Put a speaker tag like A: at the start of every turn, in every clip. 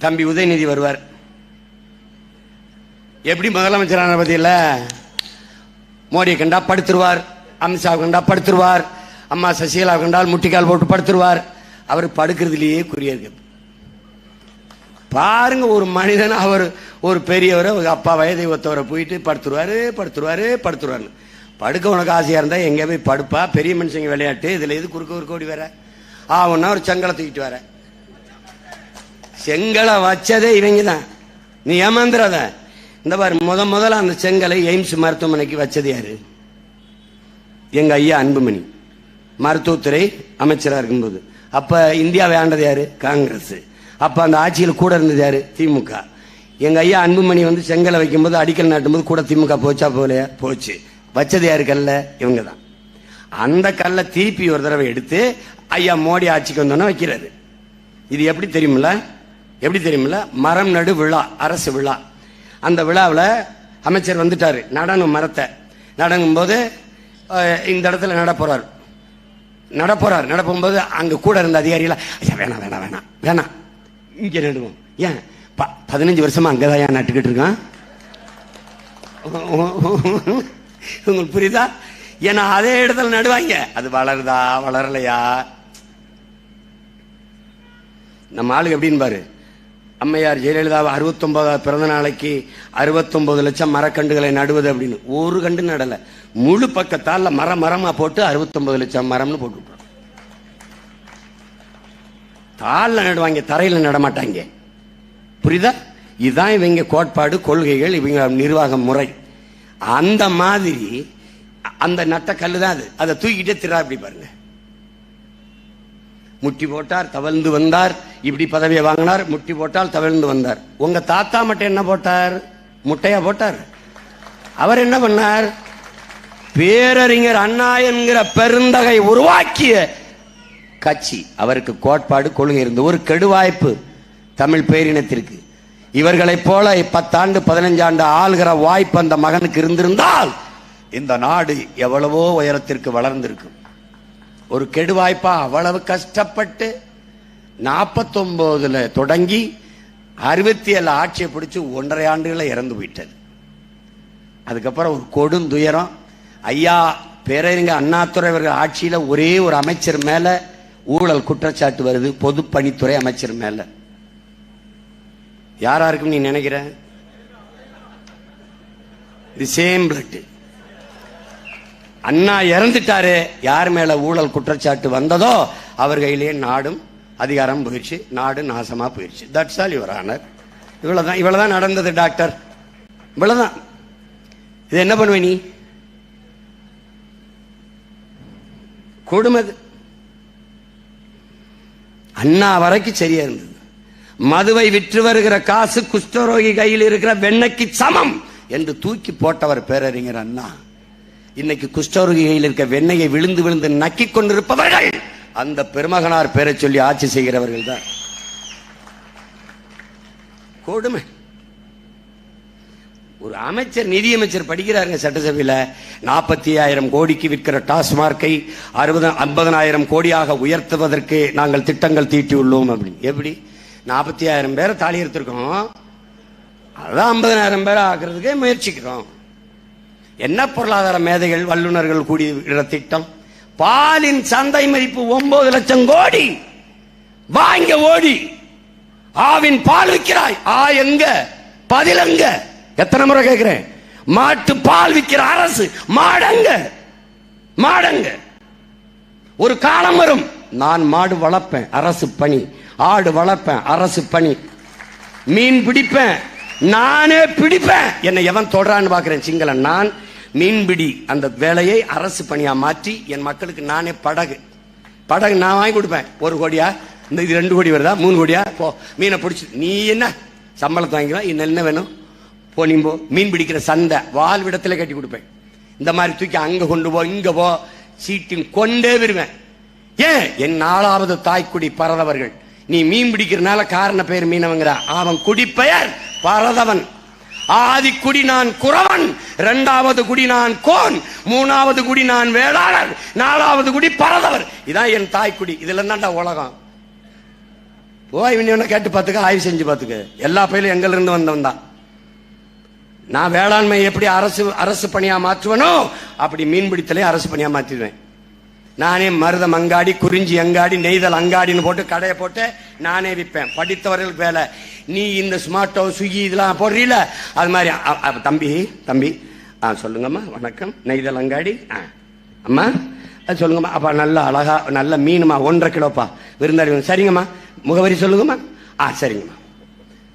A: தம்பி உதயநிதி வருவார். எப்படி முதலமைச்சரான பத்தியில மோடியை கண்டா படுத்துருவார் அமித்ஷாவை கண்டா படுத்துருவார் அம்மா சசிகலா கண்டால் முட்டிக்கால் போட்டு படுத்துருவார். அவர் படுக்கிறதுலேயே குறிய இருக்கு. பாருங்க ஒரு மனிதன் அவர் ஒரு பெரியவரை ஒரு அப்பா வயதை ஒத்தவரை போயிட்டு படுத்துருவாரு படுத்துருவாரு படுத்துருவாரு படுக்க உனக்கு ஆசையா இருந்தா எங்க போய் படுப்பா? பெரிய மனுஷங்க விளையாட்டு இதுல எது குறுக்க ஒரு கோடி வேற ஆவுன்னா ஒரு செங்கலை தூக்கிட்டு வரேன் செங்கலை வச்சதே இவங்க தான் நீ ஏமாந்துடாத இந்த பாரு முத முதல்ல அந்த செங்கலை எய்ம்ஸ் மருத்துவமனைக்கு வச்சது யாரு? எங்க ஐயா அன்புமணி. மருத்துவத்துறை அமைச்சரா இருக்கும்போது. அப்ப இந்தியாவை ஆண்டது யாரு? காங்கிரஸ். அப்ப அந்த ஆட்சியில் கூட இருந்தது யாரு? திமுக. எங்க ஐயா அன்புமணி வந்து செங்கலை வைக்கும்போது அடிக்கல் நாட்டும்போது கூட திமுக போச்சா போலையா போச்சு. வச்சது யாரு கல்ல? இவங்க தான் அந்த கல்லை திருப்பி ஒரு தடவை எடுத்து ஐயா மோடி ஆட்சிக்கு வந்தோன்னே வைக்கிறாரு. இது எப்படி தெரியுமில்ல? எப்படி தெரியுமில்ல? மரம் நடு விழா அரசு விழா. அந்த விழாவில் அமைச்சர் வந்துட்டார் நடனும் மரத்தை. நடங்கும்போது இந்த இடத்துல நட போறார். நட அங்கே கூட இருந்த அதிகாரிகள ஐயா வேணாம் வேணாம் வேணாம் வேணாம். இங்கே நடுவோம். ஏன்? ப- பதினஞ்சு வருஷமாக அங்கே தான் ஏன் நட்டுக்கிட்டு இருக்கான்? உங்களுக்கு புரியுதா? ஏன்னா அதே இடத்துல நடுவாங்க. அது வளருதா வளரலையா? நம்ம ஆளுக்கு எப்படின்னு பாரு. அம்மையார் ஜெயலலிதா அறுபத்தொன்பதாவது பிறந்த நாளைக்கு அறுபத்தொன்பது லட்சம் மரக்கண்டுகளை நடுவது அப்படின்னு. ஒரு கண்டு நடலை. முழு பக்கத்தால் மரம் மரமா போட்டு அறுபத்தொன்பது லட்சம் மரம்னு போட்டு தாளில் நடுவாங்க தரையில நட மாட்டாங்க புரியுதா? இதுதான் இவங்க கோட்பாடு கொள்கைகள் இவங்க நிர்வாக முறை. அந்த மாதிரி அந்த நட்ட கல்லு தான் அது. அதை தூக்கிட்டே திரா அப்படி பாருங்க. முட்டி போட்டார் தவழ்ந்து வந்தார். இப்படி பதவியை வாங்கினார் முட்டி போட்டால் தவழ்ந்து வந்தார். உங்க தாத்தா மட்டும் என்ன போட்டார்? முட்டையா போட்டார்? அவர் என்ன பண்ணார்? பேரறிஞர் அண்ணா என்கிற பெருந்தகை உருவாக்கிய கட்சி. அவருக்கு கோட்பாடு கொள்கை இருந்து ஒரு கெடுவாய்ப்பு தமிழ் பேரினத்திற்கு. இவர்களைப் போல பத்தாண்டு பதினஞ்சாண்டு ஆளுகிற வாய்ப்பு அந்த மகனுக்கு இருந்திருந்தால் இந்த நாடு எவ்வளவோ உயரத்திற்கு வளர்ந்திருக்கும். ஒரு கெடுவாய்ப்பா அவ்வளவு கஷ்டப்பட்டு நாற்பத்தொம்போதுல தொடங்கி அறுபத்தி ஏழு ஆட்சியை பிடிச்சி ஒன்றரை ஆண்டுகளை இறந்து போயிட்டது. அதுக்கப்புறம் ஒரு கொடுந்துயரம். ஐயா பேரறிஞர் அண்ணாதுரை அவர்கள் ஆட்சியில் ஒரே ஒரு அமைச்சர் மேல ஊழல் குற்றச்சாட்டு வருது பொதுப்பணித்துறை அமைச்சர் மேல. யாரா இருக்கும் நீ நினைக்கிற? இது சேம் பிளட்டு அண்ணா இறந்துட்டாரு யார் மேல ஊழல் குற்றச்சாட்டு வந்ததோ அவர் கையிலேயே நாடும் அதிகாரம் போயிடுச்சு நாடு நாசமா போயிடுச்சு. தட்ஸ் ஆல் யுவர் ஆனர் இவ்வளவுதான் இவ்வளவுதான் நடந்தது டாக்டர் இவ்வளவுதான். இது என்ன பண்ணுவ நீ? கொடுமது. அண்ணா வரைக்கும் சரியா இருந்தது. மதுவை விற்று வருகிற காசு குஷ்டரோகி கையில் இருக்கிற வெண்ணைக்கு சமம் என்று தூக்கி போட்டவர் பேரறிஞர் அண்ணா. இன்னைக்கு குஷ்டரோகிகளில் இருக்க வெண்ணையை விழுந்து விழுந்து நக்கிக் கொண்டிருப்பவர்கள். அந்த பெருமகனார் பேரை சொல்லி ஆட்சி செய்கிறவர்கள் தான். கொடுமை. ஒரு அமைச்சர் நிதியமைச்சர் படிக்கிறாருங்க சட்டசபையில். நாற்பத்தி ஆயிரம் கோடிக்கு விற்கிற டாஸ்மார்க்கை அறுபது ஐம்பதனாயிரம் கோடியாக உயர்த்துவதற்கு நாங்கள் திட்டங்கள் தீட்டியுள்ளோம் அப்படின்னு எப்படி? நாற்பத்தி ஆயிரம் பேரை தாலி எடுத்திருக்கோம். அதான் ஐம்பதனாயிரம் பேரை ஆக்குறதுக்கே முயற்சிக்கிறோம். என்ன பொருளாதார மேதைகள் வல்லுநர்கள் கூடிய திட்டம் பாலின் சந்தை மதிப்பு ஒன்பது லட்சம் கோடி. வாங்க ஓடி. ஆவின் பால் விற்கிறாய். ஆ எங்க? பதிலங்க எத்தனை முறை கேட்கிறேன்? மாட்டு பால் விற்கிற அரசு மாடங்க. மாடங்க. ஒரு காலம் வரும். நான் மாடு வளர்ப்பேன் அரசு பணி. ஆடு வளர்ப்பேன் அரசு பணி. மீன் பிடிப்பேன் நானே பிடிப்பேன். என்னை எவன் தொடரான்னு பார்க்கிறேன் சிங்களன். நான் மீன்பிடி அந்த வேலையை அரசு பணியா மாற்றி என் மக்களுக்கு நானே படகு. படகு நான் வாங்கி கொடுப்பேன். ஒரு கோடியா? இந்த இது ரெண்டு கோடி வருதா? மூணு கோடியா? போ மீனை பிடிச்சி நீ என்ன? சம்பளத்தை வாங்கிக்கலாம். இன்னும் என்ன வேணும்? போ நீ போ. மீன் பிடிக்கிற சந்தை. வாழ்விடத்தில் கட்டி கொடுப்பேன். இந்த மாதிரி தூக்கி அங்கே கொண்டு போ இங்கே போ. சீட்டின் கொண்டே வருவேன் ஏன்? என் நாலாவது தாய்க்குடி பரதவர்கள். நீ மீன் பிடிக்கிறனால காரண பெயர் மீனவங்கிற. அவன் குடிப்பெயர் பரதவன். ஆதி குடி நான் குறவன் இரண்டாவது குடி நான் கோன் மூணாவது குடி நான் வேளாளர் நாலாவது குடி பரதவர். இதான் என் தாய்க்குடி இதுல தான்டா உலகம். போய் இன்னொன்னு கேட்டு பார்த்துக்க ஆய்வு செஞ்சு பார்த்துக்க. எல்லா பயிலும் எங்கள்ல இருந்து வந்தவன் தான். நான் வேளாண்மை எப்படி அரசு அரசு பணியா மாற்றுவனோ அப்படி மீன்பிடித்தலே அரசு பணியா மாற்றிடுவேன். நானே மருதம் அங்காடி குறிஞ்சி அங்காடி நெய்தல் அங்காடின்னு போட்டு கடையை போட்டு நானே விற்பேன். படித்தவர்களுக்கு வேலை. நீ இந்த ஸ்மார்ட்டோ ஸ்விக்கி இதெல்லாம் போடுறீல? அது மாதிரி தம்பி தம்பி. ஆ சொல்லுங்கம்மா. வணக்கம். நெய்தல் அங்காடி. ஆ. அம்மா அது சொல்லுங்கம்மா. அப்பா நல்ல அழகா நல்ல மீனுமா? ஒன்றரை கிலோப்பா. விருந்தாளி சரிங்கம்மா. முகவரி சொல்லுங்கம்மா. ஆ சரிங்கம்மா.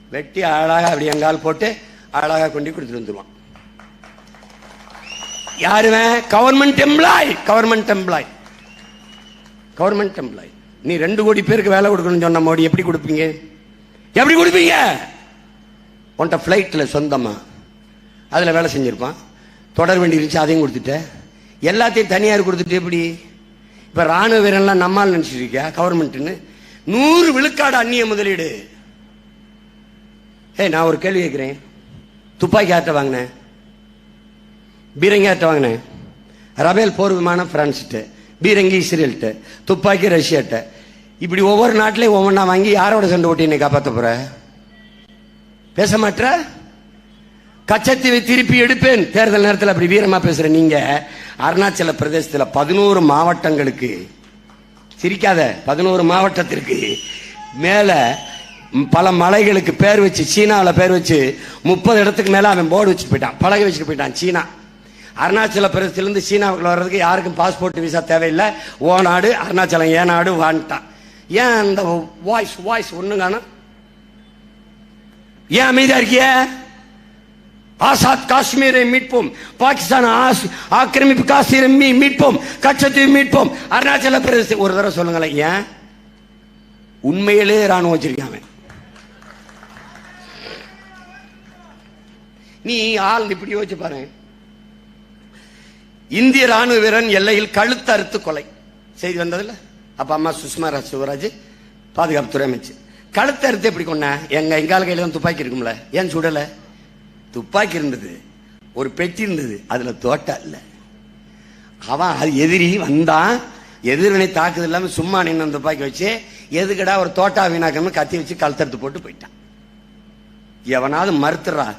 A: வெட்டி அழகாக அப்படி எங்கால் போட்டு அழகாக கொண்டு கொடுத்துட்டு வந்துடுவான் யாருவன் government employee government employee government employee நீ ரெண்டு கோடி பேருக்கு வேலை கொடுக்கணும்னு சொன்ன மோடி எப்படி கொடுப்பீங்க? எப்படி கொடுப்பீங்க? உன்ட்ட ஃப்ளைட்டில் சொந்தமா? அதில் வேலை செஞ்சுருப்பான். தொடர் வேண்டி இருந்துச்சு அதையும் கொடுத்துட்டேன் எல்லாத்தையும் தனியார் கொடுத்துட்டு எப்படி? இப்போ ராணுவ வீரன்லாம் நம்மால் நினச்சிருக்கியா கவர்மெண்ட்டுன்னு நூறு விழுக்காடு அந்நிய முதலீடு. ஏய் நான் ஒரு கேள்வி கேட்குறேன். துப்பாக்கி ஆட்ட வாங்கினேன். பீரங்கி ஆட்ட வாங்கினேன். ரபேல் போர் விமானம் பிரான்ஸ்கிட்ட பீரங்கி இஸ்ரேல்கிட்ட துப்பாக்கி ரஷ்யாட்ட. இப்படி ஒவ்வொரு நாட்டிலையும் ஒவ்வொன்றா வாங்கி யாரோட சண்டை ஓட்டி என்னை காப்பாற்ற போற? பேச மாட்ட கச்சத்தீவை திருப்பி எடுப்பேன். தேர்தல் நேரத்தில் அப்படி வீரமா பேசுற நீங்க. அருணாச்சல பிரதேசத்தில் பதினோரு மாவட்டங்களுக்கு சிரிக்காத பதினோரு மாவட்டத்திற்கு மேல பல மலைகளுக்கு பேர் வச்சு சீனாவில் பேர் வச்சு முப்பது இடத்துக்கு மேலே அவன் போர்டு வச்சுட்டு போயிட்டான். பழகி வச்சுட்டு போயிட்டான் சீனா. அருணாச்சல பிரதேசத்திலிருந்து சீனாவுக்குள்ள வர்றதுக்கு யாருக்கும் பாஸ்போர்ட் விசா தேவையில்லை. ஓ நாடு அருணாச்சலம் ஏ நாடு வான்ட்டான் ஏன் அந்த வாய்ஸ் வாய்ஸ் ஒன்று காணும் ஏன் அமைதியா இருக்கிய? ஆசாத் காஷ்மீரை மீட்போம். பாகிஸ்தான் ஆக்கிரமிப்பு காஷ்மீரை மீ- மீட்போம். கச்சத்தீவை மீட்போம். அருணாச்சல பிரதேசம் ஒரு தடவை சொல்லுங்களேன். ஏன்? உண்மையிலே ராணுவம் வச்சிருக்காங்க. நீ ஆள் இப்படி யோசிச்சு பாருங்க. இந்திய ராணுவ வீரன் எல்லையில் கழுத்து அறுத்து கொலை. செய்தி வந்ததில்ல அப்ப அம்மா சுஷ்மா சிவராஜ் பாதுகாப்புத்துறை அமைச்சு. கழுத்து அறுத்து எப்படி கொண்டா எங்க எங்கால கையில தான் துப்பாக்கி இருக்கும்ல. ஏன் சுடல? துப்பாக்கி இருந்தது. ஒரு பெட்டி இருந்தது. அதுல தோட்டா இல்ல. அவன் அது எதிரி வந்தான். எதிர்வினை தாக்குதல் இல்லாம சும்மா நின்று துப்பாக்கி வச்சு எதுக்கடா ஒரு தோட்டா வீணாக்கணும்னு கத்தி வச்சு கழுத்தறுத்து போட்டு போயிட்டான். எவனாவது மறுத்துறா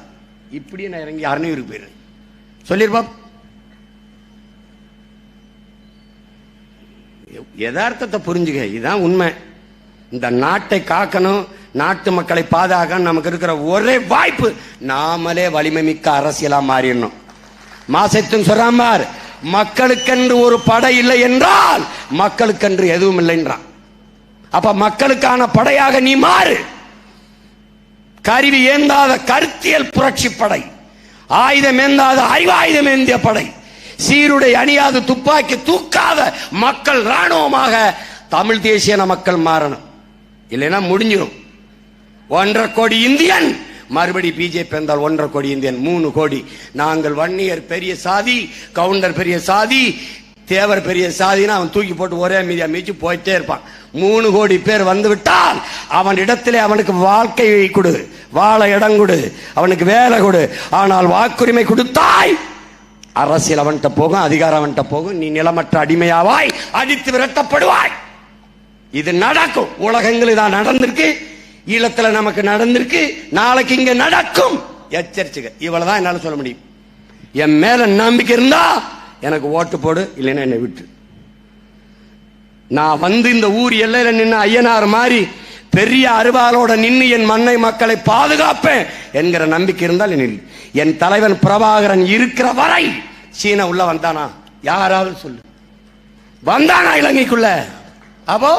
A: இப்படியே நான் இறங்கி அரணியூருக்கு போயிடுறேன். சொல்லியிருப்பா யதார்த்தத்தை புரிஞ்சுக்க இதுதான் உண்மை. இந்த நாட்டை காக்கணும் நாட்டு மக்களை பாதுகாக்க நமக்கு இருக்கிற ஒரே வாய்ப்பு நாமளே வலிமை மிக்க அரசியலா மாறிடணும். மாசத்தும் சொல்றாமார் மக்களுக்கென்று ஒரு படை இல்லை என்றால் மக்களுக்கென்று எதுவும் இல்லைன்றான். அப்ப மக்களுக்கான படையாக நீ மாறு. கருவி ஏந்தாத கருத்தியல் புரட்சி படை ஆயுதம் ஏந்தாத அறிவாயுதம் ஏந்திய படை. சீருடை அணியாது துப்பாக்கி தூக்காத மக்கள் ராணுவமாக தமிழ் தேசியன மக்கள் மாறணும். இல்லைன்னா முடிஞ்சிடும் ஒன்றரை கோடி இந்தியன். மறுபடி பிஜேபி இருந்தால் ஒன்றரை கோடி இந்தியன். மூணு கோடி. நாங்கள் வன்னியர் பெரிய சாதி கவுண்டர் பெரிய சாதி தேவர் பெரிய சாதினா அவன் தூக்கி போட்டு ஒரே மீதியா மீச்சு போயிட்டே இருப்பான். மூணு கோடி பேர் வந்து விட்டால் அவன் இடத்திலே அவனுக்கு வாழ்க்கையை கொடு. வாழ இடம் கொடு. அவனுக்கு வேலை கொடு. ஆனால் வாக்குரிமை கொடுத்தாய். அரசியல் அவன்கிட்ட போகும் அதிகாரம் அவன்கிட்ட போகும். நீ நிலமற்ற அடிமையாவாய் அடித்து விரட்டப்படுவாய். இது நடக்கும். உலகங்கள் இதான் நடந்திருக்கு. ஈழத்துல நமக்கு நடந்திருக்கு. நாளைக்கு இங்க நடக்கும். எச்சரிச்சுக்க. இவ்வளவுதான் என்னால சொல்ல முடியும். என் மேல நம்பிக்கை இருந்தா எனக்கு ஓட்டு போடு இல்லைன்னா என்னை விட்டு. நான் வந்து இந்த ஊர் எல்லையில நின்று ஐயனார் மாதிரி பெரிய அருவாளோட நின்று என் மண்ணை மக்களை பாதுகாப்பேன் என்கிற நம்பிக்கை இருந்தால் என் தலைவன் பிரபாகரன் இருக்கிற வரை சீனா உள்ள வந்தானா? யாராவது சொல்லு. வந்தானா இலங்கைக்குள்ள? அப்போ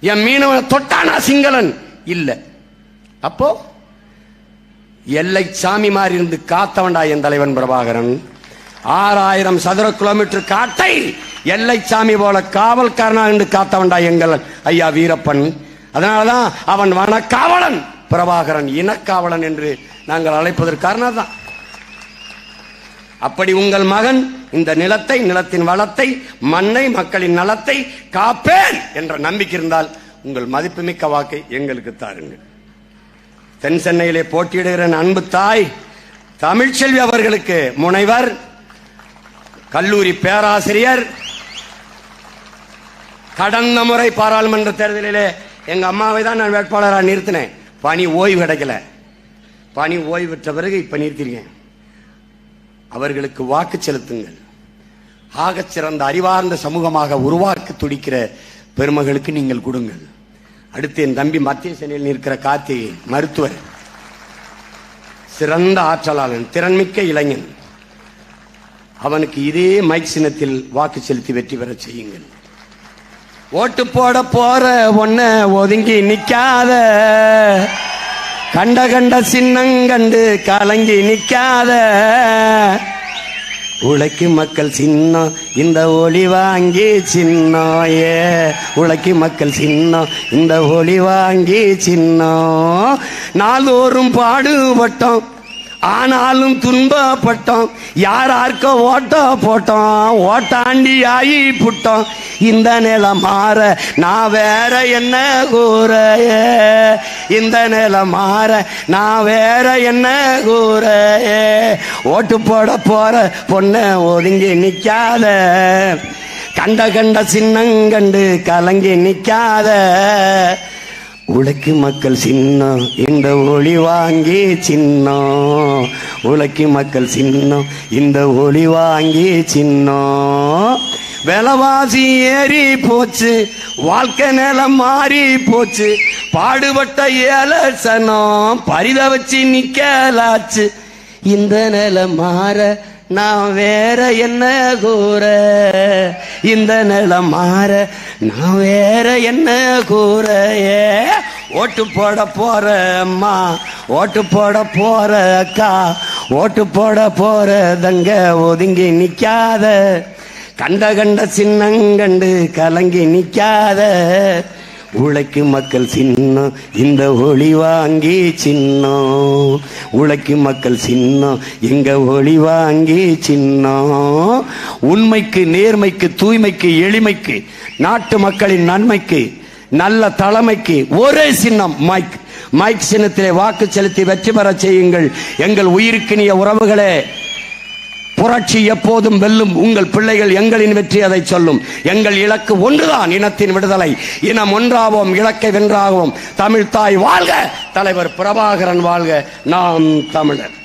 A: என் மீனவனை தொட்டானா சிங்களன்? இல்ல. அப்போ எல்லை சாமி மாறி இருந்து காத்தவன்டா என் தலைவன் பிரபாகரன். ஆறாயிரம் சதுர கிலோமீட்டர் காட்டை எல்லை சாமி போல காவல்காரனா இருந்து காத்தவன்டா எங்கள் ஐயா வீரப்பன். அதனாலதான் அவன் வனக்காவலன். பிரபாகரன் இனக்காவலன் என்று நாங்கள் அழைப்பதற்கு காரணம் தான் அப்படி உங்கள் மகன் இந்த நிலத்தை நிலத்தின் வளத்தை மண்ணை மக்களின் நலத்தை காப்பேன் என்ற நம்பிக்கை இருந்தால் உங்கள் மதிப்புமிக்க வாக்கை எங்களுக்கு தாருங்கள். தென் சென்னையிலே போட்டியிடுகிற அன்பு தாய் தமிழ்ச்செல்வி அவர்களுக்கு முனைவர் கல்லூரி பேராசிரியர் கடந்த முறை பாராளுமன்ற தேர்தலிலே எங்க அம்மாவை தான் நான் வேட்பாளராக நிறுத்தினேன். பணி ஓய்வு கிடைக்கல. பணி ஓய்வு பெற்ற பிறகு இப்ப நிறுத்திருக்கேன். அவர்களுக்கு வாக்கு செலுத்துங்கள். ஆகச் சிறந்த அறிவார்ந்த சமூகமாக உருவாக்க துடிக்கிற பெருமகளுக்கு நீங்கள் கொடுங்கள். அடுத்து என் தம்பி மத்திய சென்னையில் நிற்கிற கார்த்திகை மருத்துவர். சிறந்த ஆற்றலாளன் திறன்மிக்க இளைஞன். அவனுக்கு இதே மைக் சின்னத்தில் வாக்கு செலுத்தி வெற்றி பெற செய்யுங்கள். ஓட்டு போட போற ஒன்ன ஒதுங்கி நிக்காத. கண்ட கண்ட சின்னங்கண்டு கலங்கி நிக்காத. உழைக்கு மக்கள் சின்னம் இந்த ஒளி வாங்கி சின்னம் ஏ உழைக்கும் மக்கள் சின்னம் இந்த ஒளி வாங்கி சின்னம் நாள்தோறும் பாடுபட்டோம் ஆனாலும் துன்பப்பட்டோம் யார் யாருக்கோ ஓட்ட போட்டோம் ஓட்டாண்டி ஆகி புட்டோம் இந்த நிலை மாற நான் வேற என்ன கூற இந்த நிலை மாற நான் வேற என்ன கூற ஓட்டு போட போற பொண்ண ஒதுங்கி நிற்காத கண்ட கண்ட சின்னங்கண்டு கலங்கி நிற்காத உலக்கு மக்கள் சின்னம் இந்த ஒளி வாங்கி சின்னம். உலக்கு மக்கள் சின்னம் இந்த ஒளி வாங்கி சின்னம். விலவாசி ஏறி போச்சு வாழ்க்கை நிலம் மாறி போச்சு. பாடுபட்ட ஏலசனம் பரித வச்சு நிக்கலாச்சு. இந்த நிலம் மாற நான் வேற என்ன கூற? இந்த நிலம் மாற நான் வேற என்ன கூற? ஏ ஓட்டு போட போற அம்மா ஓட்டு போட போற அக்கா ஓட்டு போட போற தங்க ஒதுங்கி நிக்காத. கண்ட கண்ட சின்னங்கண்டு கலங்கி நிக்காத. உழைக்கும் மக்கள் சின்னம் இந்த ஒளி வாங்கி சின்னம். உழைக்கும் மக்கள் சின்னம் எங்க ஒளி வாங்கி சின்னம். உண்மைக்கு நேர்மைக்கு தூய்மைக்கு எளிமைக்கு நாட்டு மக்களின் நன்மைக்கு நல்ல தலைமைக்கு ஒரே சின்னம் மைக். மைக் சின்னத்திலே வாக்கு செலுத்தி வெற்றி பெற செய்யுங்கள். எங்கள் உயிருக்கினிய உறவுகளே புரட்சி எப்போதும் வெல்லும் உங்கள் பிள்ளைகள் எங்களின் வெற்றி அதை சொல்லும். எங்கள் இலக்கு ஒன்றுதான் இனத்தின் விடுதலை. இனம் ஒன்றாவோம் இலக்கை வென்றாகவும் தமிழ் தாய் வாழ்க தலைவர் பிரபாகரன் வாழ்க. நாம் தமிழர்.